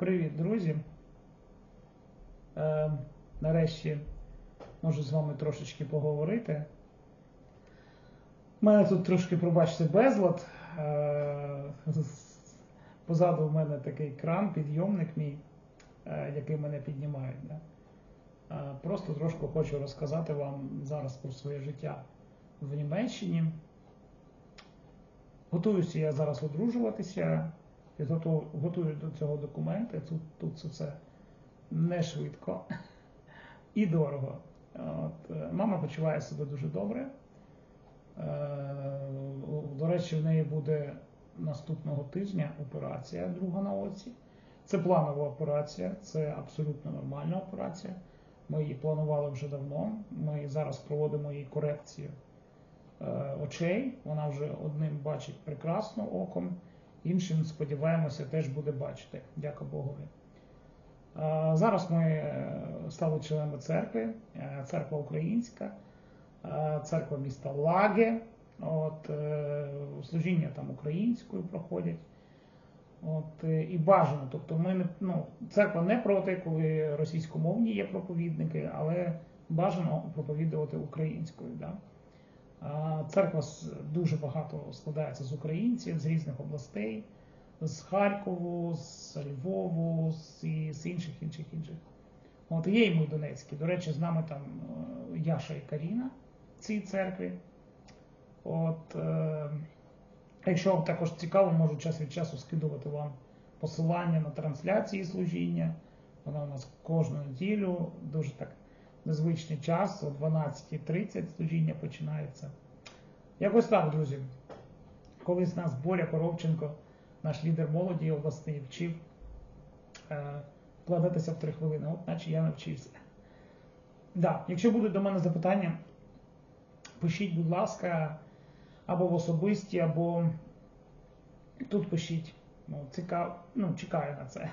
Привіт, друзі. Е, нарешті можу з вами трошечки поговорити. У мене тут трошки, пробачте, безлад. Е, позаду в мене такий кран, підйомник мій, е, який мене піднімає. Да? Е, просто трошки хочу розказати вам зараз про своє життя в Німеччині. Готуюся я зараз одружуватися, готую до цього документи. Тут, тут це все не швидко і дорого. От, е, мама почуває себе дуже добре. Е, До речі, в неї буде наступного тижня операція друга на оці. Це планова операція, це абсолютно нормальна операція. Ми її планували вже давно. Ми зараз проводимо її корекцію е, очей. Вона вже одним бачить прекрасно оком, іншим, сподіваємося, теж буде бачити. Дякую Богові. Зараз ми е, стали членами церкви, е, церква українська, е, церква міста Лаге. От, служіння там українською проходять. От, і бажано. Тобто ми не, ну, церква не проти, коли російськомовні є проповідники, але бажано проповідувати українською. Да? Церква дуже багато складається з українців з різних областей, з Харкову, з Львову, з, з інших інших інших. От є і ми Донецькі. До речі, з нами там е, Яша і Каріна в цій церкві. От, е, якщо вам також цікаво, можу час від часу скидувати вам посилання на трансляції служіння. Вона у нас кожну неділю, дуже так незвичний час, о 12.30 служіння починається. Якось так, друзі. Колись нас Боря Коробченко, наш лідер молоді обласний, вчив е, вкладатися в три хвилини. От наче я навчився. Да, якщо будуть до мене запитання, пишіть, будь ласка, або в особисті, або тут пишіть. Ну, цікав, ну, чекаю на це.